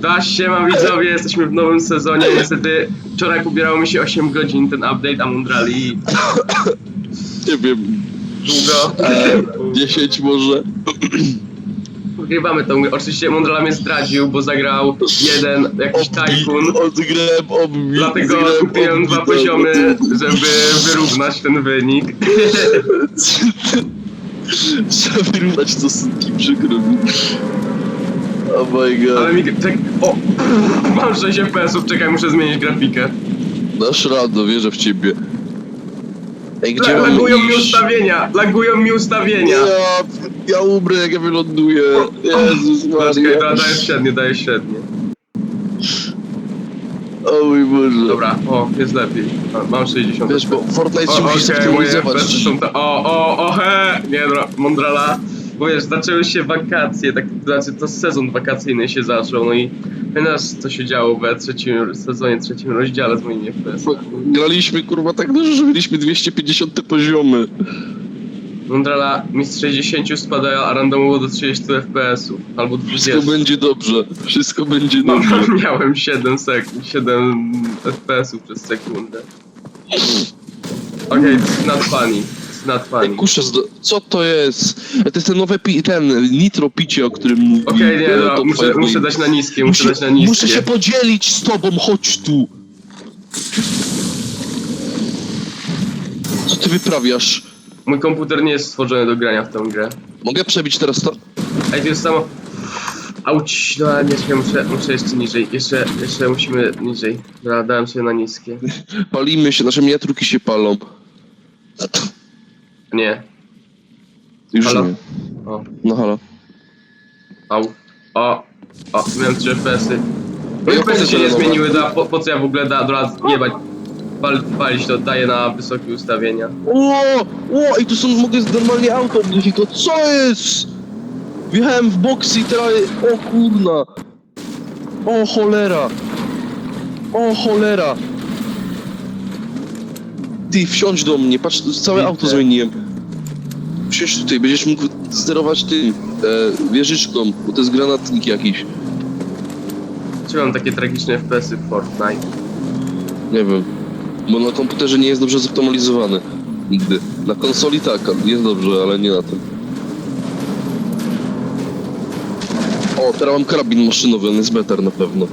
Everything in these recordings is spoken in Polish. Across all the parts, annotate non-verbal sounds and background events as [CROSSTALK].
Da siema widzowie, jesteśmy w nowym sezonie. Niestety wczoraj pobierało mi się 8 godzin ten update, a Mondrali Nie wiem, długo. e, 10 może. Nagrywamy to. Oczywiście Mondrala mnie zdradził, bo zagrał jeden jakiś tajkun. Odgrałem obwi. Dlatego kupiłem dwa poziomy, żeby wyrównać ten wynik. [LAUGHS] Trzeba wyrównać to sutki, przykro mi. Oh my god. Ale mi tak. O! Mam 6 FPS-ów, czekaj, muszę zmienić grafikę. Dasz radę, wierzę w ciebie. Ej, gdzie La- mam Lagują mi iść? ustawienia! Lagują mi ustawienia! Ja, ja umrę jak ja wyląduję. Jezus da, Maria. daję średnie, daję średnie. O mój Boże. Dobra, o, jest lepiej. A, Mam 60. Wiesz, bo Fortnite się musi okej, moje zaktualizować. FPS są to... O, o, o, he! Nie, no, Mondrala. Bo wiesz, zaczęły się wakacje, tak, znaczy to sezon wakacyjny się zaczął, no i pamiętasz co się działo we trzecim sezonie, trzecim rozdziale z moimi FPS. Graliśmy kurwa tak dobrze, że mieliśmy 250 te poziomy. Mondrala mi z 60 spada, a randomowo do 30 FPS-ów, albo 20. Wszystko będzie dobrze. Wszystko będzie No, dobrze. [LAUGHS] miałem 7 sekund, 7 FPS-ów przez sekundę. Okej, okay, it's not kuszę, zdo- co to jest? To jest ten nowe pi- ten nitro picie, o którym mówi. Okej, nie, no, Top muszę, Five muszę dać na niskie, muszę dać na niskie. Muszę się podzielić z tobą, chodź tu. Co ty wyprawiasz? Mój komputer nie jest stworzony do grania w tę grę. Mogę przebić teraz to? Ej, to jest samo... Auć, no nie, czekaj, muszę, muszę jeszcze niżej, jeszcze, jeszcze musimy niżej. Dobra, dałem sobie na niskie. [LAUGHS] Palimy się, nasze miniaturki się palą. Nie, Już Halo? nie. o, No halo. au, o, o, miałem 3 FPS-y. Moje Ja FPS-y się nie zmieniły, da, po, po co ja w ogóle da, do nie bać, pal, palić to, daję na wysokie ustawienia. O, o, i tu są, mogę normalnie auto obrócić, to co jest? Wjechałem w boksy i teraz, o kurna. O cholera. O cholera. Ty, wsiądź do mnie, patrz, całe Widzę. auto zmieniłem. Tutaj, będziesz mógł sterować tym, e, wieżyczką, bo to jest granatnik jakiś. Czy mam takie tragiczne FPS-y w Fortnite? Nie wiem. Bo na komputerze nie jest dobrze zoptymalizowany. Nigdy. Na konsoli tak, jest dobrze, ale nie na tym. O, teraz mam karabin maszynowy, on jest better na pewno.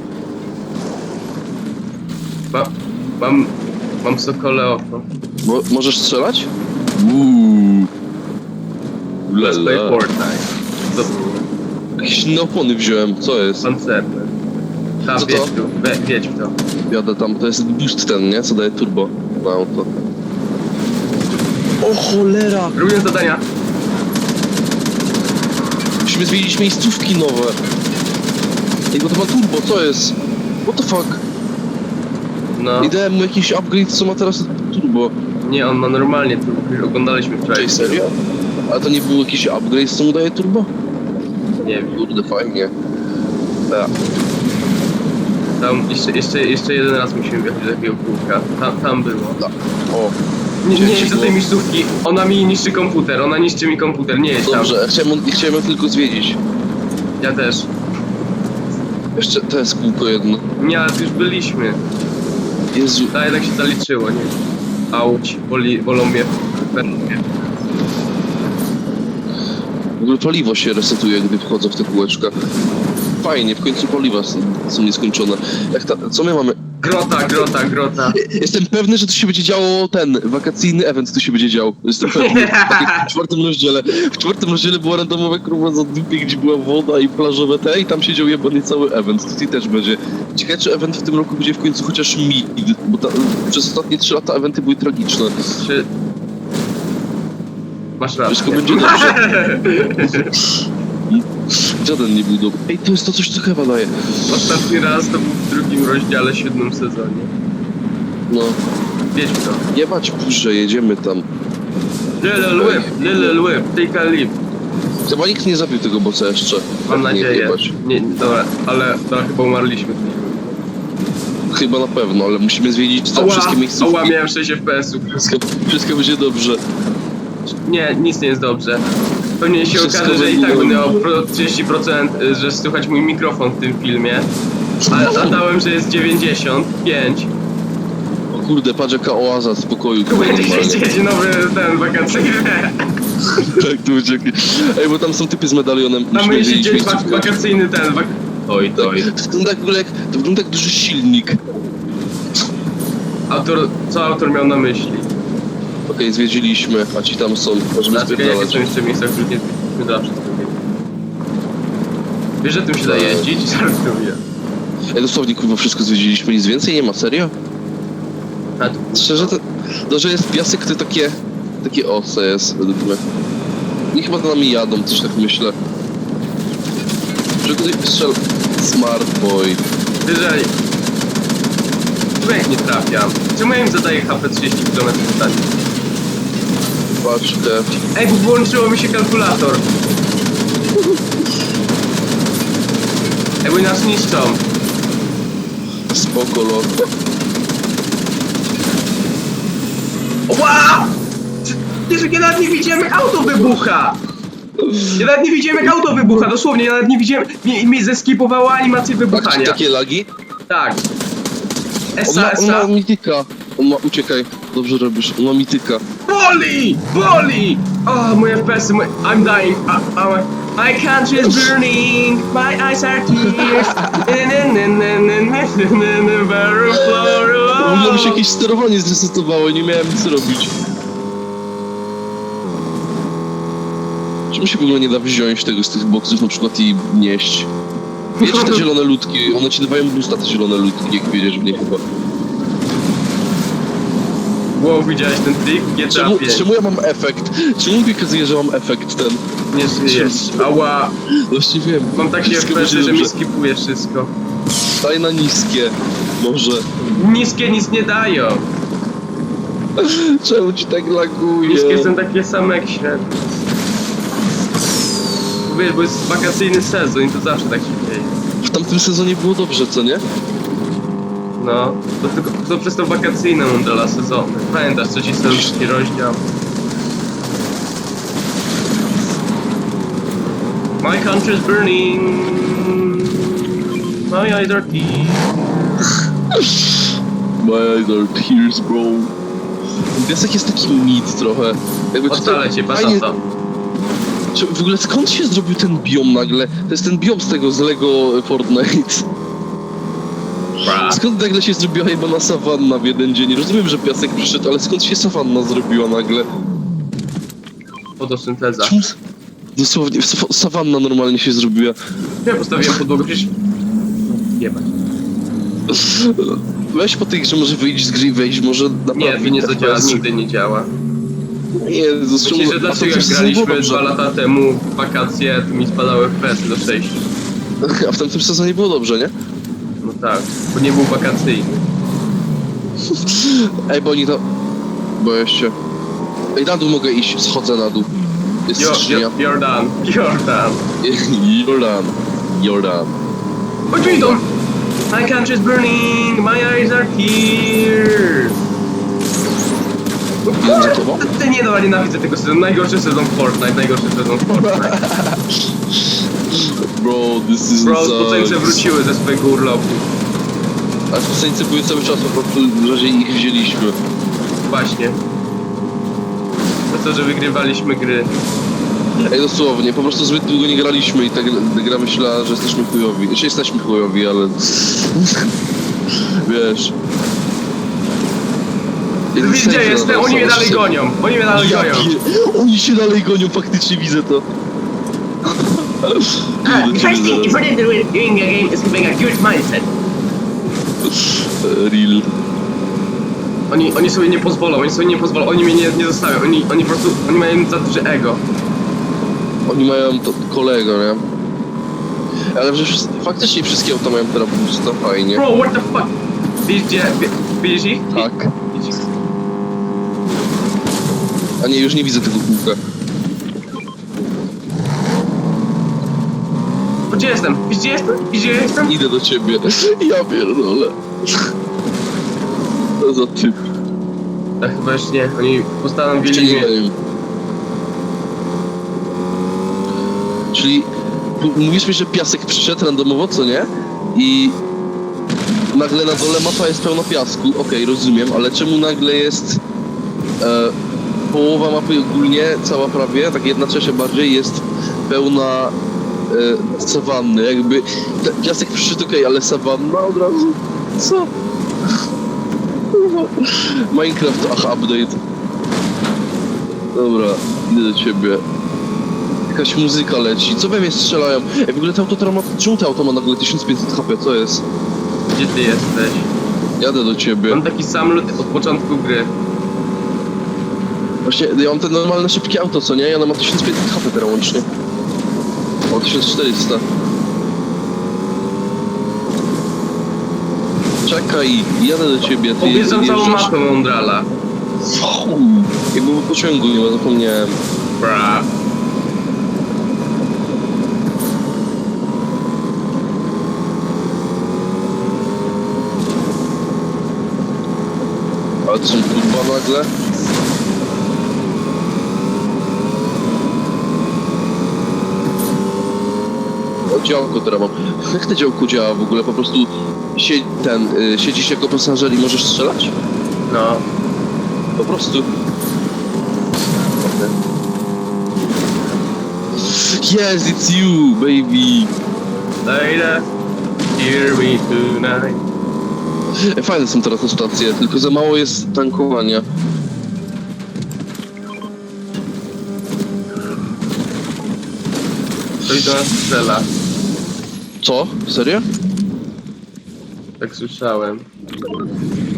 Ma, mam, mam sokole oko. Mo możesz strzelać? Uuu. Let's play Lala. Fortnite. To Jakieś wziąłem, co jest? pancerne. Tam, Co to? wiedź w to, we- wiedź w to. Jadę tam, to jest boost ten, nie? Co daje turbo na auto. O cholera! Robię zadania. Musimy zmienić miejscówki nowe. Ej, bo to ma turbo, co jest? What the fuck? No, I dałem mu jakiś upgrade, co ma teraz turbo. nie, on ma normalnie, to oglądaliśmy wczoraj. Ej, serio? Ale to nie był jakiś upgrade, co mu daje turbo? Nie wiem. Kurde, fajnie. Tak. Tam jeszcze, jeszcze, jeszcze jeden raz musimy wjechać do takiego kółka. Tam, tam było. O, Nie, nie do tej miejscówki. Ona mi niszczy komputer, ona niszczy mi komputer, nie jedź tam. dobrze, chciałem, chciałem ją tylko zwiedzić. Ja też. Jeszcze to jest kółko jedno. Nie, ale już byliśmy. Jezu, Ta jednak się zaliczyło, nie? Auć, boli, bolą mnie. w ogóle paliwo się resetuje, gdy wchodzę w te kółeczka. Fajnie, w końcu paliwa są, są nieskończone. Jak ta, co my mamy? Grota, grota, grota. Jestem pewny, że tu się będzie działo ten, wakacyjny event tu się będzie działo. Jestem pewny. Tak jak [LAUGHS] w czwartym rozdziale. W czwartym rozdziale była randomowa kurwa za dupie, gdzie była woda i plażowe te i tam się działo jebany cały event. Tutaj też będzie. Ciekawe, czy event w tym roku będzie w końcu chociaż mid, bo ta, przez ostatnie trzy lata eventy były tragiczne. Czy... Masz rację. Wszystko będzie dobrze. [LAUGHS] Żaden nie był dobry. Ej, to jest to coś, co chyba daje. Ostatni raz to był w drugim rozdziale, siódmym sezonie. No, Wiedź to. nie bać puszczę, jedziemy tam. Little whip, little whip, take a leap. Chyba nikt nie zabił tego bossa jeszcze. Mam nadzieję. jebać. Nie, dobra, ale dobra, chyba umarliśmy. Chyba na pewno, ale musimy zwiedzić tam wszystkie miejscówki. oła, miałem 6 FPS-ów. Wszystko, wszystko będzie dobrze. Nie, nic nie jest dobrze. Pewnie się Wszystko okaże, że i tak będę pro- 30%, y, że słychać mój mikrofon w tym filmie. A, a dałem, że jest 95. O kurde, patrz jaka oaza z pokoju. Tu będzie się normalnie. dzieć nowy ten wakacyjny. Tak, tu jakiś... Ej, bo tam są typy z medalionem. Tam Musimy dzieć wak miejscówkę. wakacyjny ten wak... Oj, oj. To wygląda jak, w ogóle jak, to wygląda jak duży silnik. Autor, co autor miał na myśli? Okej, zwiedziliśmy, a ci tam są. Możemy Znaczy, jakie spierdalać. są jeszcze miejsca, których nie zawsze. Wiesz, że tym się da jeździć? [LAUGHS] Żartuję. Ej, dosłownie kurwa wszystko zwiedziliśmy, nic więcej nie ma, serio? A tu... Szczerze, to, to że jest piasek, to takie, takie ose jest według mnie. I chyba za nami jadą, coś tak myślę. Że tutaj strzel... Smart boy. Wyżej. Tu jak nie trafiam. Czemu ja im zadaję HP 30 km w stanie? Paczkę. Ej, bo włączyło mi się kalkulator. Ej, bo nas niszczą. Spoko. Ła! Wiesz, jak ja nawet nie widziałem jak auto wybucha! Ja nawet nie widziałem jak auto wybucha, dosłownie, ja nawet nie widziałem, mi, mi zeskipowała animację wybuchania. takie lagi? Tak. Esa, ma, on ma esa. mityka. On ma, uciekaj. Dobrze robisz. On ma mityka. Boli! Boli! O, moje FPS-y, moje... I'm dying. I, I, my country is burning, my eyes are tears. W ogóle mi się jakieś sterowanie zresetowało, nie miałem nic robić. Czemu się w ogóle nie da wziąć tego z tych boksów na przykład i nieść? Wiecie te [LAUGHS] zielone ludki, one ci dawają boosta te zielone ludki, jak wiedziesz w nie chyba. Wow, widziałeś ten trik? GTA Czemu, 5. czemu ja mam efekt? Czemu mi wykazuje, że mam efekt ten? Nie żyjesz. Ała. Właśnie wiem. Mam takie Wszystko że mi dobrze. skipuje wszystko. Daj na niskie. Może. Niskie nic nie dają. [LAUGHS] Czemu ci tak laguje? Niskie są takie same jak średnie. Wiesz, bo jest wakacyjny sezon i to zawsze tak się dzieje. W tamtym sezonie było dobrze, co nie? No, to tylko to przez to wakacyjne Mundela sezony. Pamiętasz, trzeci sezon, trzeci rozdział. My country's burning. My eyes are tears. [LAUGHS] My eyes are tears, bro. Piasek jest taki mid trochę. Jakby Odpalę cię, fajnie- w ogóle skąd się zrobił ten biom nagle? To jest ten biom z tego z Lego Fortnite. Skąd nagle się zrobiła jebana sawanna w jeden dzień? Rozumiem, że piasek przyszedł, ale skąd się sawanna zrobiła nagle? Fotosynteza. Czemu... s- Dosłownie, sa- sawanna normalnie się zrobiła. Ja postawiłem podłogę, przecież... Jebać. Weź po tej grze może wyjść z gry i wejść, może naprawdę... Nie, to nie zadziała, nigdy nie działa. Jezus, czemu... Myślę, że a to dlaczego jak przecież było graliśmy dobrze. dwa lata temu w wakacje, to mi spadały FPS do 6. A w tamtym sezonie było dobrze, nie? No tak, bo nie był wakacyjny. [LAUGHS] Ej, bo oni to... Boję się. Ej, na dół mogę iść, schodzę na dół. Jest You're, skrzynia. you're, you're done, you're done. Jordan. Jordan. Chodź mi idą! My country's burning, my eyes are tears. [LAUGHS] Co to? Ty nie no, nienawidzę tego sezonu. Najgorszy sezon Fortnite, najgorszy sezon Fortnite. [LAUGHS] Bro, this is Bro, spoceńce wróciły ze swojego urlopu. A spoceńce były cały czas, po prostu w razie ich wzięliśmy. Właśnie. To co, że wygrywaliśmy gry. Ej, dosłownie, po prostu zbyt długo nie graliśmy i ta, ta gra myślała, że jesteśmy chujowi. Znaczy jesteśmy chujowi, ale... [LAUGHS] Wiesz... Gdzie jestem? Oni mnie dalej gonią. Oni mnie dalej gonią. Oni się dalej gonią, faktycznie widzę to. Ah, the first ciebie thing zaraz. important in doing a game is keeping a good mindset. Real. Oni, oni sobie nie pozwolą, oni sobie nie pozwolą, oni mnie nie, nie zostawią, oni, oni po prostu, oni mają za duże ego. Oni mają to kolego, nie? Ale przecież faktycznie wszystkie auta mają teraz boosta, fajnie. Bro, what the fuck? Widzisz gdzie, wi- widzisz ich? Tak. Widzisz ich? A nie, już nie widzę tego kółka. Gdzie jestem? Gdzie jestem? Gdzie jestem? Idę do ciebie. Ja pierdolę. Co za typ. Tak chyba już nie, oni postanowili Czyli, mnie... czyli m- mówisz mi, że piasek przyszedł randomowo, co nie? I nagle na dole mapa jest pełna piasku, okej, rozumiem, ale czemu nagle jest e, połowa mapy ogólnie, cała prawie, tak jedna trzecia bardziej, jest pełna e, sawanny, jakby te- piasek przyszedł okej, ale sawanna od razu, co? Minecraft, ach, update. Dobra, idę do ciebie. Jakaś muzyka leci, co we mnie strzelają? Ej, w ogóle te auto teraz ma, czemu auto ma nagle 1500 HP, co jest? Gdzie ty jesteś? Jadę do ciebie. Mam taki sam lód od początku gry. Właśnie, ja mam te normalne szybkie auto, co nie? I ona ma 1500 HP teraz łącznie. O, 1400. Czekaj, jadę do ciebie, ty Objeżdżam całą jeżdżasz? mapę Mondrala. Fuu, Jakby w pociągu nie ma, zapomniałem. Bra. To są kurwa nagle. Działko teraz mam. Jak to działko działa w ogóle? Po prostu sie ten, y, siedzisz jako pasażer i możesz strzelać? No. Po prostu. Yes, it's you, baby! Lady, hear me tonight. E, Fajne są teraz te stacje, tylko za mało jest tankowania. Ktoś do nas strzela. Co? Serio? Tak słyszałem.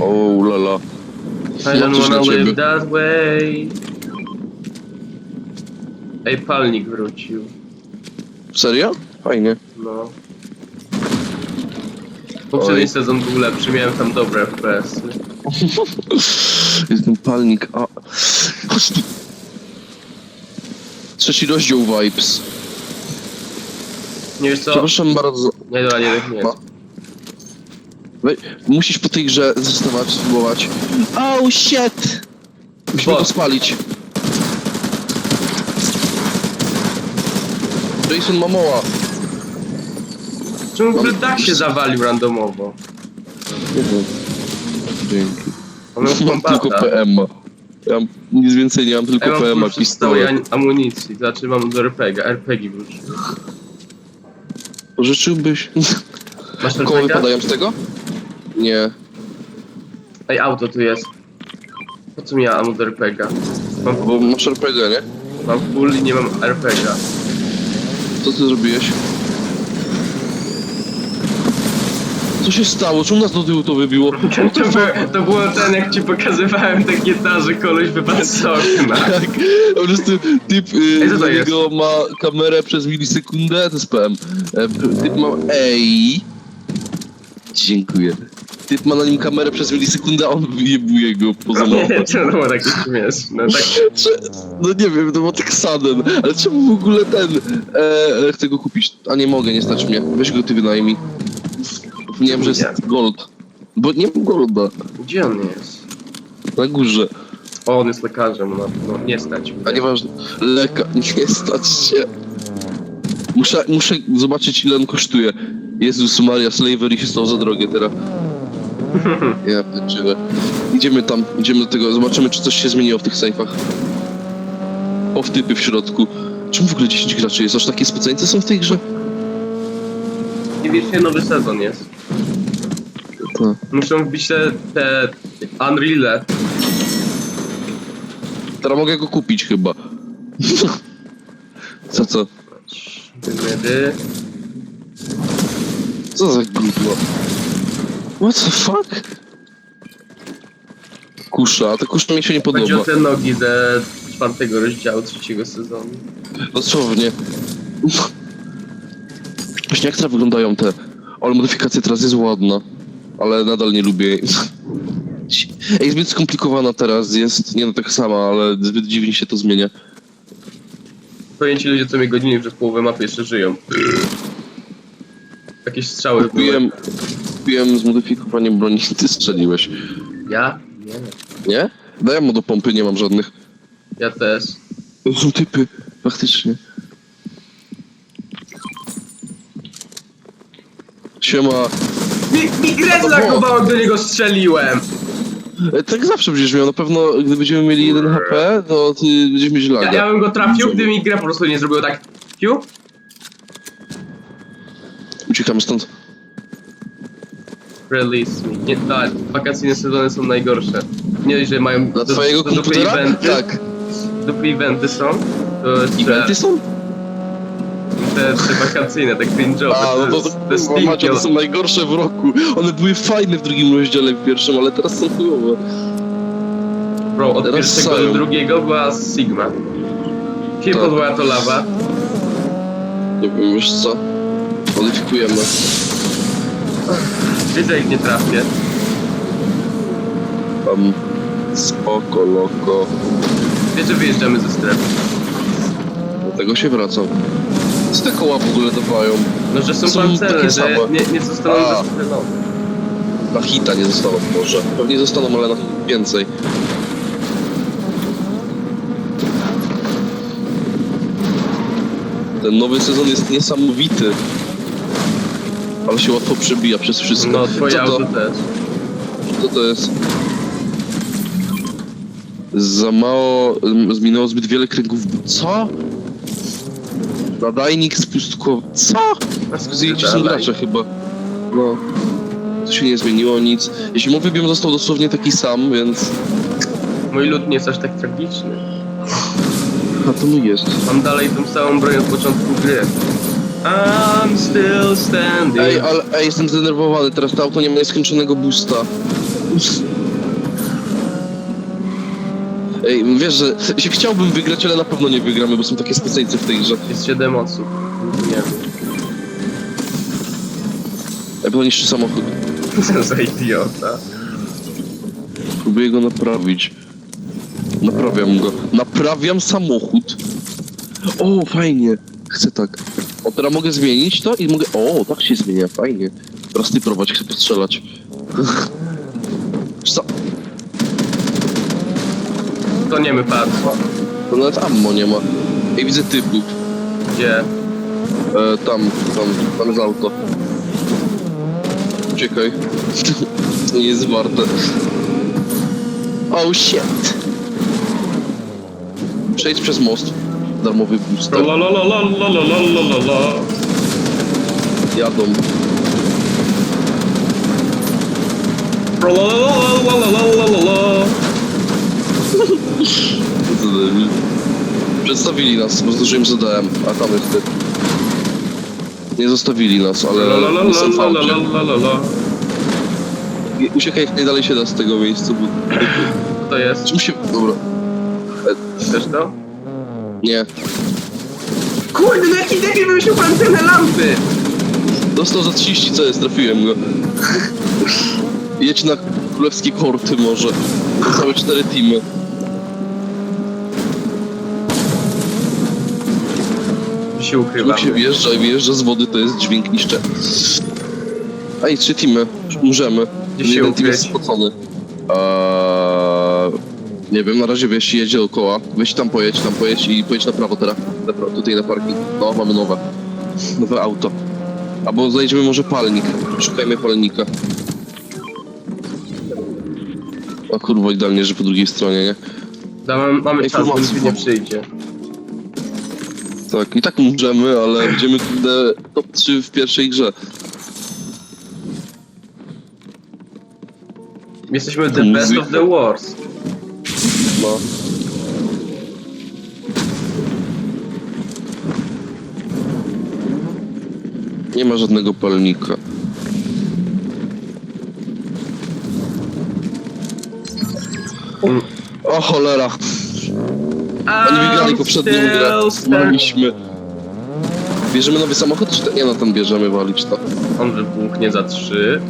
O, lala. I don't wanna ciebie. live that way. Ej, palnik wrócił. Serio? Fajnie. No. Poprzedni Oj. sezon był lepszy, miałem tam dobre FPS-y. [LAUGHS] Jest ten palnik, a... Chodź tu. Trzeci rozdział Vibes. Nie wiesz co? Przepraszam bardzo. Nie, dobra, nie, nie. Ma- We, musisz po tej grze zostawać, spróbować. Oh shit! Musimy Bo- go spalić. Jason Momoa. Czemu w ogóle dach się zawalił randomowo? Nie wiem. Dzięki. On miał Mam tylko kompata. PM-a. Ja mam nic więcej nie mam, tylko Ja mam całej pistolet. ani- amunicji, znaczy mam do RPG, RPG wrócił. Pożyczyłbyś? Masz Koło RPG? wypadają z tego? Nie. Ej, auto tu jest. Po co mi ja ammo do RPG? Mam, Bo masz RPG, nie? mam full i nie mam RPG. Co ty zrobiłeś? Co się stało? Czemu nas do tyłu to wybiło? To, by, to było ten, jak ci pokazywałem te gitarze, koleś wypadł z okna. [LAUGHS] Tak, po prostu typ y, Ej, co to z jest? niego ma kamerę przez milisekundę, to jest PM. E, typ ma... Ej! Dziękuję. Typ ma na nim kamerę przez milisekundę, a on wyjebuje go poza Nie mapę. wiem, czemu to było takie śmieszne. Tak, [LAUGHS] Cze- No nie wiem, to było tak sadem, ale czemu w ogóle ten... E, chcę go kupić, a nie mogę, nie stać mnie. Weź go ty wynajmij. Nie wiem, że jest gold. Bo nie mam golda. gdzie on jest? Na górze. O, on jest lekarzem, no, no nie stać. A nieważne. Leka, [LAUGHS] nie stać się. Muszę, muszę zobaczyć ile on kosztuje. Jezus Maria, Slavery się stał za drogie teraz. [LAUGHS] Ja pierdzielę. Idziemy tam, idziemy do tego, zobaczymy czy coś się zmieniło w tych sejfach. O, w typy w środku. Czemu w ogóle 10 graczy jest? Aż takie specjaliste są w tej grze? I wiecznie nowy sezon jest. To. Muszą wbić te, te Unreal'e. Teraz mogę go kupić chyba. [LAUGHS] Co, co? Co za gówno? What the fuck? Kusza, ta kusza mi się nie Chodzi o podoba. te nogi ze czwartego rozdziału trzeciego sezonu. Dosłownie. Właśnie jak teraz wyglądają te... Ale modyfikacja teraz jest ładna. Ale nadal nie lubię jej. Ej, zbyt skomplikowana teraz jest. Nie no tak sama, ale zbyt dziwnie się to zmienia. Pewnie ci ludzie, co mnie gonili przez połowę mapy jeszcze żyją. Jakieś strzały. Kupiłem... Kupiłem zmodyfikowanie broni, [LAUGHS] ty strzeliłeś. Ja? Nie. Nie? Daj mu do pompy, nie mam żadnych. Ja też. To są typy, faktycznie. Siema. Mi, mi grę zlagowało, jak do niego strzeliłem! E, Tak zawsze będziesz miał, na pewno gdy będziemy mieli 1 HP, to ty będziesz mieć Ja, laga. ja bym go trafił, gdyby mi grę po prostu nie zrobił tak... Piu? Uciekamy stąd. Release me. Nie, tak, wakacyjne sezony są najgorsze. Nie dość, że mają Dla do- twojego do komputera? eventy, Tak. dupy eventy są, to jeszcze Eventy są? Te, te wakacyjne, te cringe'owe, A, no to, to, to macie, to są najgorsze w roku. One były fajne w drugim rozdziale, w pierwszym, ale teraz są chujowe. Bro, od Teraz pierwszego sają. do drugiego była Sigma. Kiedy Tak. była to lawa? Nie wiem, wiesz co? Modyfikujemy. Widzę, jak nie trafię. Tam spoko, loko. Wiesz, że wyjeżdżamy ze strefy. Do tego się wracam. Co te koła w ogóle dawają? No, że są Są takie że same. nie, nie zostaną A. zastrzelone. Na hita nie zostaną może. Pewnie zostaną, ale na więcej. Ten nowy sezon jest niesamowity. Ale się łatwo przebija przez wszystko. No, twoje Co to? auto też. Co to jest? Za mało, m, zminęło zbyt wiele kręgów. Co? Nadajnik spustkowy. Co? Zjedźcie są gracze chyba. No. To się nie zmieniło nic. Jeśli mój wybieg został dosłownie taki sam, więc... Mój lud nie jest aż tak tragiczny. A to mi jest. Mam dalej tą samą broń od początku gry. I'm still standing. Ej, ale ej, jestem zdenerwowany, teraz to auto nie ma nieskończonego boosta. Ej, wiesz, że jeśli chciałbym wygrać, ale na pewno nie wygramy, bo są takie specjalce w tej grze. Jest 7 osób. Nie Ja pewno niszczy samochód. wiem. [LAUGHS] za idiota. Próbuję go naprawić. Naprawiam go. Naprawiam samochód. O, fajnie. Chcę tak. O, teraz mogę zmienić to i mogę... O, tak się zmienia, fajnie. Teraz ty prowadź, chcę postrzelać. [LAUGHS] Co? To nie my patrz. To nawet ammo nie ma. Ej, widzę typów. Gdzie? E, tam, tam, tam jest auto. Czekaj. nie jest warte. Oh shit. Przejdź przez most. Darmowy booster. La la la la la la la la la la. Jadą. La la la la la la la la. Przedstawili nas, bo zdążyłem zadałem, a tam jest typ. Nie zostawili nas, ale La la la nie są w la la aucie. la la la la. Uciekaj jak najdalej się da z tego miejsca, bo... Kto to jest? Czym się... Dobra. Też to? Nie. Kurde, no jaki debil wymyślił pancerne lampy! Dostał za 30 co jest, trafiłem go. Jedź na królewskie korty może. Całe cztery teamy. Się Jak ukrywam. się wjeżdża i wyjeżdża z wody, to jest dźwięk niszcze. Ej, trzy teamy. Umrzemy. Gdzie się Jeden team jest spocony. Eee, nie wiem, na razie wiesz, jedzie dookoła. Weź tam pojedź, tam pojedź i pojedź na prawo teraz. Na prawo, tutaj na parking. No, mamy nowe. Nowe auto. Albo znajdziemy może palnik. Szukajmy palnika. O kurwa, idealnie, że po drugiej stronie, nie? Da, mamy, mamy czas, bo Informacji nie mam. przyjdzie. Tak, i tak umrzemy, ale będziemy kurde top 3 w pierwszej grze. Jesteśmy the best of the wars. No. Nie ma żadnego palnika. O cholera! Oni wygrali poprzednią grę. Maliśmy. Bierzemy nowy samochód, czy to? Nie no, ten bierzemy walić to. On wybuchnie za trzy.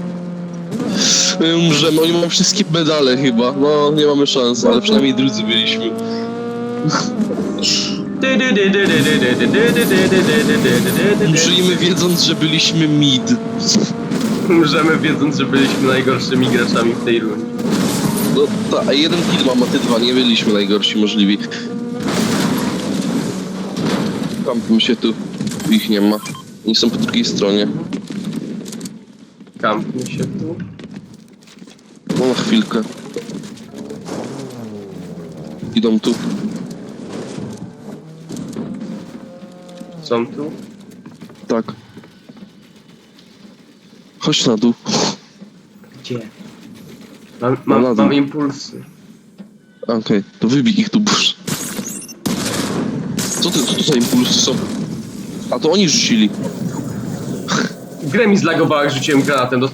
My umrzemy, oni mają wszystkie medale chyba. No, nie mamy szans, ale przynajmniej drudzy byliśmy. Umrzyjmy wiedząc, że byliśmy mid. Umrzemy wiedząc, że byliśmy najgorszymi graczami w tej rundzie. No tak, a jeden kill mam, a ty dwa, nie byliśmy najgorsi możliwi. Kampimy się tu, ich nie ma. Oni są po drugiej stronie. Kampnie się tu. No na chwilkę. Idą tu. Są tu. Tak. Chodź na dół. Gdzie? Mam, No na mam, dół. mam impulsy. Okej, to wybij ich tu burz. Co ty, co to za impulsy są? A to oni rzucili. Grę mi zlagowała, jak rzuciłem granatem. Do...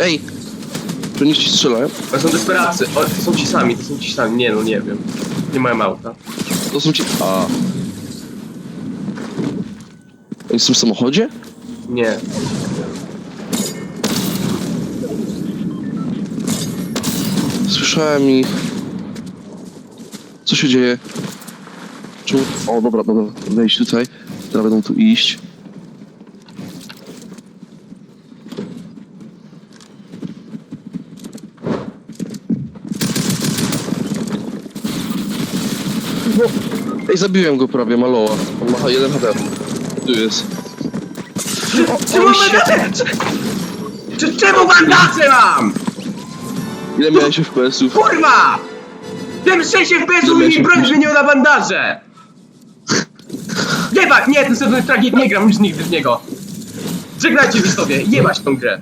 Ej! To nie ci strzelają? To są desperacy. O, to są ci sami, to są ci sami. Nie no, nie wiem. Nie mają auta. To są ci... A. Oni są w samochodzie? Nie. Słyszałem ich. Co się dzieje? Czemu... O, dobra, dobra. Wejść tutaj. Teraz będą tu iść. Ej, zabiłem go prawie, Maloła. On ma jeden HP. Tu jest. Czemu Czy, czemu bandaże mam? Ile miałeś FPS-ów? Kurwa! Tym 6 FPS-ów Ile mi się broń zmienił na bandaże! Jebać! Nie, ten jest tragik, nie gram już nigdy w niego. Żegnajcie mi sobie, jebać tą grę.